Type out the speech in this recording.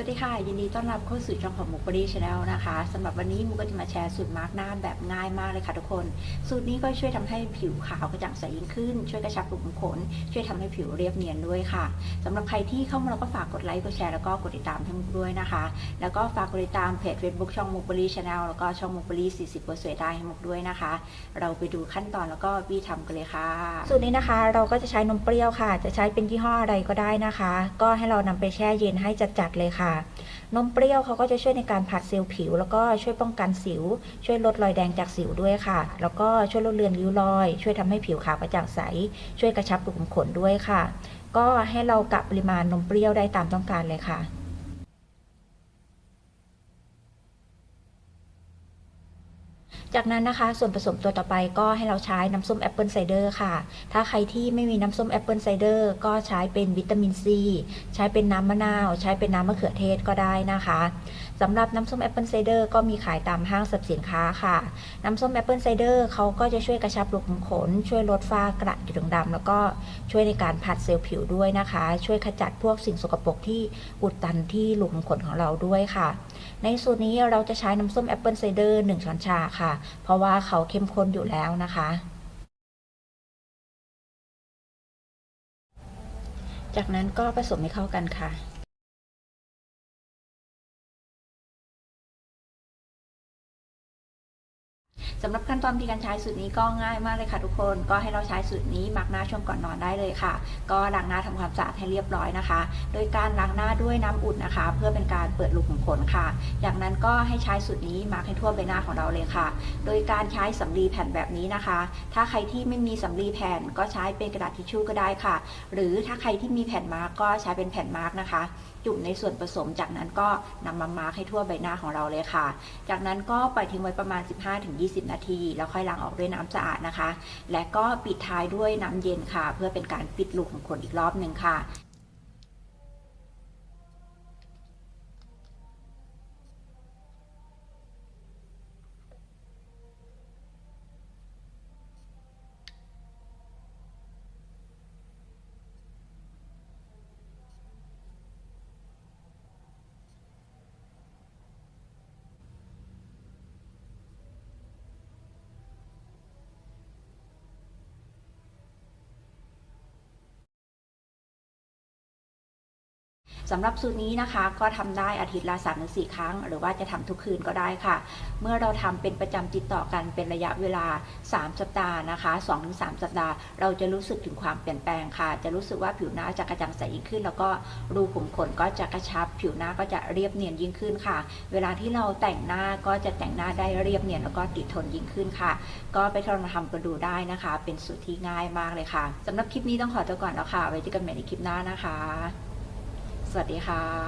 วัสดีค่ะ ยินดีต้อนรับเข้าสู่ช่องของมุกบรีชาแนลนะคะสำหรับวันนี้มุกก็จะมาแชร์สูตรมาร์กหน้าแบบง่ายมากเลยค่ะทุกคน สูตรนี้ก็ช่วยทำให้ผิวขาวกระจ่างใสยิ่งขึ้น ช่วยกระชับรูขุมขน ช่วยทำให้ผิวเรียบเนียนด้วยค่ะสำหรับใครที่เข้ามาแล้วก็ฝากกดไลค์กดแชร์แล้วก็กดติดตามให้มุกด้วยนะคะ แล้วก็ฝากกดติดตามเพจ Facebook ช่องมุกบรีชาแนลแล้วก็ช่องมุกบรี40เปอร์เซ็นต์ได้ให้มุกด้วยนะคะ เราไปดูขั้นตอนแล้วก็วิธีทำกันเลยค่ะ สูตรนี้นะคะ เราก็จะใช้นมเปรี้ยวค่ะ จะใช้เป็นยี่ห้ออะไรก็ได้นะคะ ก็ให้เรานำไปแช่เย็นให้จัดๆเลยค่ะนมเปรี้ยวเขาก็จะช่วยในการผัดเซลล์ผิว แล้วก็ช่วยป้องกันสิว ช่วยลดรอยแดงจากสิวด้วยค่ะ แล้วก็ช่วยลดเลือนริ้วรอย ช่วยทำให้ผิวขาวกระจ่างใส ช่วยกระชับรูขุมขนด้วยค่ะ ก็ให้เรากะปริมาณนมเปรี้ยวได้ตามต้องการเลยค่ะ จากนั้นนะคะส่วนผสมตัวต่อไปก็ให้เราใช้น้ำส้มแอปเปิลไซเดอร์ค่ะ ถ้าใครที่ไม่มีน้ำส้มแอปเปิลไซเดอร์ก็ใช้เป็นวิตามินซีใช้เป็นน้ำมะนาว ใช้เป็นน้ำมะเขือเทศก็ได้นะคะสำหรับน้ำส้มแอปเปิลไซเดอร์ก็มีขายตามห้างสรรพสินค้าค่ะ น้ำส้มแอปเปิลไซเดอร์เขาก็จะช่วยกระชับรูขุมขน ช่วยลดฝ้ากระจุดด่างดำแล้วก็ช่วยในการผัดเซลล์ผิวด้วยนะคะ ช่วยขจัดพวกสิ่งสกปรกที่อุดตันที่รูขุมขนของเราด้วยค่ะ ในสูตรนี้เราจะใช้น้ำส้มแอปเปิลไซเดอร์1ช้อนชาค่ะเพราะว่าเขาเข้มข้นอยู่แล้วนะคะ จากนั้นก็ผสมให้เข้ากันค่ะ สำหรับขั้นตอนที่การใช้สูตรนี้ก็ง่ายมากเลยค่ะทุกคน ก็ให้เราใช้สูตรนี้มักหน้าช่วงก่อนนอนได้เลยค่ะ ก็ล้างหน้าทำความสะอาดให้เรียบร้อยนะคะ โดยการล้างหน้าด้วยน้ำอุ่นนะคะ เพื่อเป็นการเปิดรูขุมขนค่ะ จากนั้นก็ให้ใช้สูตรนี้มาร์กให้ทั่วใบหน้าของเราเลยค่ะ โดยการใช้สำลีแผ่นแบบนี้นะคะ ถ้าใครที่ไม่มีสำลีแผ่นก็ใช้เป็นกระดาษทิชชู่ก็ได้ค่ะ หรือถ้าใครที่มีแผ่นมาร์กก็ใช้เป็นแผ่นมาร์กนะคะ จุ่มในส่วนผสมจากนั้นก็นำมามาร์กให้ทั่วใบหน้าของเราเลยค่ะ จากนั้นก็ปล่อยทิ้งไว้ประมาณ 15-20นาที แล้วค่อยล้างออกด้วยน้ำสะอาดนะคะ และก็ปิดท้ายด้วยน้ำเย็นค่ะ เพื่อเป็นการปิดรูของขนอีกรอบหนึ่งค่ะ สำหรับสูตรนี้นะคะก็ทำได้อาทิตย์ละ3-4ถึงครั้ง หรือว่าจะทำทุกคืนก็ได้ค่ะ เมื่อเราทำเป็นประจำติดต่อกันเป็นระยะเวลา 3 สัปดาห์นะคะ2-3 สัปดาห์ เราจะรู้สึกถึงความเปลี่ยนแปลงค่ะ จะรู้สึกว่าผิวหน้าจะกระจ่างใสยิ่งขึ้น แล้วก็รูขุมขนก็จะกระชับ ผิวหน้าก็จะเรียบเนียนยิ่งขึ้นค่ะ เวลาที่เราแต่งหน้าก็จะแต่งหน้าได้เรียบเนียนแล้วก็ติดทนยิ่งขึ้นค่ะ ก็ไปทดลองทำกันดูได้นะคะ เป็นสูตรที่ง่ายมากเลยค่ะสำหรับคลิปนี้ต้องขอตัวก่อนแล้วค่ะ ไว้เจอกันใหม่ในคลิปหน้านะคะ สวัสดีค่ะ